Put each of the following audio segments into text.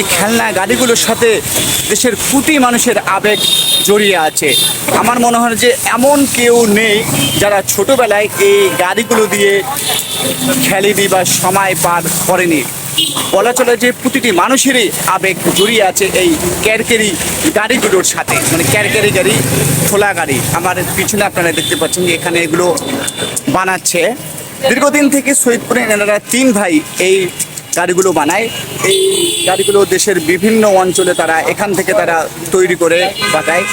এই খেলনা গাড়িগুলোর সাথে দেশের কোটি মানুষের আবেগ জড়িয়ে আছে। আমার মনে হয় যে এমন কেউ নেই যারা ছোটবেলায় এই গাড়িগুলো দিয়ে খেলেনি বা সময় পার করেনি। বলা চলে যে প্রতিটি মানুষেরই আবেগ জড়িয়ে আছে এই ক্যারকেরি গাড়িগুলোর সাথে। মানে ক্যারকেরি গাড়ি, খোলা গাড়ি। আমার পিছনে আপনারা দেখতে পাচ্ছেন যে এখানে এগুলো বানাচ্ছে। দীর্ঘদিন থেকে সৈয়দপুরে এনারা তিন ভাই এই গাড়িগুলো বানায়। এই গাড়িগুলো দেশের বিভিন্ন অঞ্চলে তারা এখান থেকে তারা তৈরি করে পাঠায়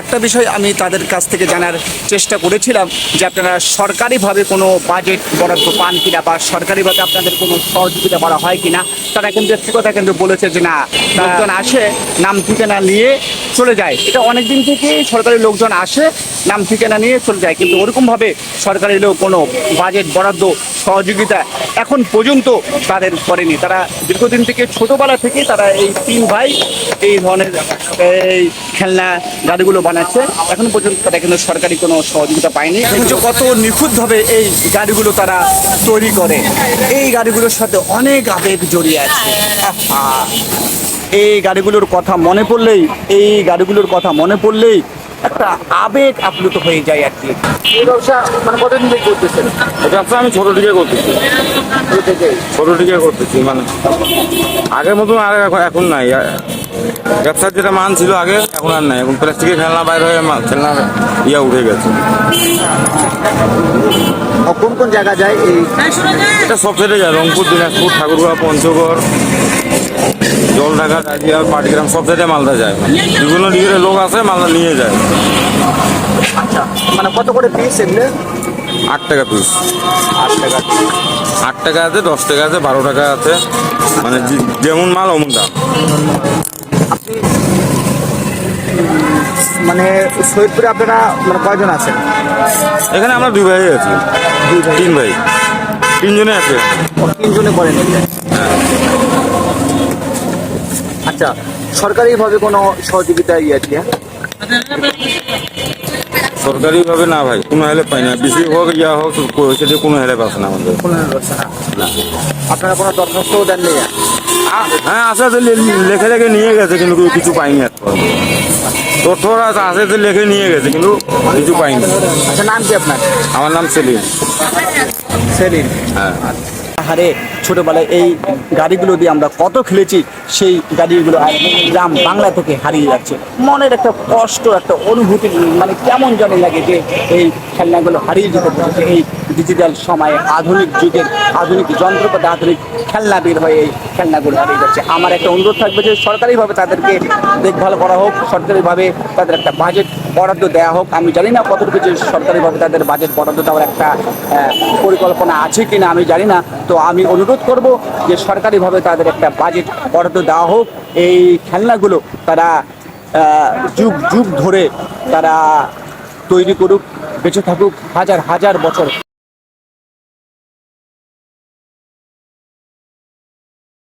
একটা বিষয় আমি তাদের কাছ থেকে জানার চেষ্টা করেছিলাম যে আপনারা সরকারিভাবে কোনো বাজেট বরাদ্দ পান কিনা বা সরকারিভাবে আপনাদের কোনো সহযোগিতা করা হয় কিনা, তারা কিন্তু একটি কথা কিন্তু বলেছে যে না আসে, নাম ঠিকানা নিয়ে চলে যায়। এটা অনেক দিন থেকেই সরকারি লোকজন আসে, নাম ঠিকানা নিয়ে চলে যায়। কিন্তু ওরকমভাবে সরকারি লোক কোনো বাজেট, বরাদ্দ, সহযোগিতা এখন পর্যন্ত তাদের করেনি। তারা দীর্ঘদিন থেকে ছোটোবেলা থেকে তারা এই তিন ভাই, এই ধরনের, এই খেলনা, গাড়িগুলো বানাচ্ছে। এখন পর্যন্ত তারা কিন্তু সরকারি কোনো সহযোগিতা পায়নি। কত নিখুঁতভাবে এই গাড়িগুলো তারা তৈরি করে। এই গাড়িগুলোর সাথে অনেক আবেগ জড়িয়ে আছে। এই গাড়িগুলোর কথা মনে পড়লেই এই গাড়িগুলোর কথা মনে পড়লেই একটা আবেগ আপ্লুত হয়ে যায় আর কি। এই ব্যবসা মানে কতদিন থেকে করতেছেন? এই ব্যবসা আমি ছোট দিকে করতেছি। ছোট দিকে করতেছি মানে আগের মতন আর এখন নাই। ব্যবসার যেটা মান ছিল আগে এখন আর নাই। এখন প্লাস্টিকের খেলনা বাইরে হয়ে খেলনা ইয়া উঠে গেছে। কোন কোন জায়গা যায় এই? এটা সব সাইডে যায়। রংপুর দিনাজপুর ঠাকুরগাঁও পঞ্চগড়। জলঢাকা রাজিয়া পাটগ্রাম সব জায়গায় মালদা যায়। বিভিন্ন দিকের লোক আছে মালদা নিয়ে যায়। আচ্ছা মানে কত করে পিস এগুলো? আট টাকা পিস আট টাকা আট টাকা আছে দশ টাকা আছে বারো টাকা আছে। মানে যেমন মাল অমন দাম। মানে সৈয়দপুরে আপনারা মানে কয়জন আছেন? এখানে আমরা দুই ভাই আছি। তিন ভাই। তিনজনে আছে। তিনজনে করেন এটা? আচ্ছা সরকারিভাবে কোনো সহযোগিতা ইয়ে হ্যাঁ? সরকারিভাবে না ভাই কোনো হেল্প পাই না। বেশি হোক ইয়া হোক সেটা কোনো হেল্প আছে না আমাদের। কোনো ব্যবস্থা না? আপনারা কোনো দরখাস্তও দেননি? হ্যাঁ আছে লে- লেখে লেখে নিয়ে গেছে কিন্তু কিছু পাইনি আর তথ্য আছে যে লেখে নিয়ে গেছে কিন্তু কিছু পাইনি। আচ্ছা নাম কি আপনার? আমার নাম সেলিম। সেলিম। হ্যাঁ। হারে ছোটোবেলায় এই গাড়িগুলো দিয়ে আমরা কত খেলেছি, সেই গাড়িগুলো গ্রাম বাংলা থেকে হারিয়ে যাচ্ছে। মনের একটা কষ্ট, একটা অনুভূতি মানে কেমন যেন লাগে যে এই খেলনাগুলো হারিয়ে যেতে পারছে এই ডিজিটাল সময়ে আধুনিক যুগের আধুনিক যন্ত্রপাতি, আধুনিক খেলনা বের হয়ে এই খেলনাগুলো হারিয়ে যাচ্ছে আমার একটা অনুরোধ থাকবে যে সরকারিভাবে তাদেরকে দেখভাল করা হোক, সরকারিভাবে তাদের একটা বাজেট বরাদ্দ দেওয়া হোক। আমি জানি না কতটুকু যে সরকারিভাবে তাদের বাজেট বরাদ্দ দেওয়ার একটা পরিকল্পনা আছে কি না আমি জানি না। তো আমি অনুরোধ করব যে সরকারিভাবে তাদের একটা বাজেট বরাদ্দ দেওয়া হোক। এই খেলনাগুলো তারা যুগ যুগ ধরে তারা তৈরি করুক, বেঁচে থাকুক হাজার হাজার বছর।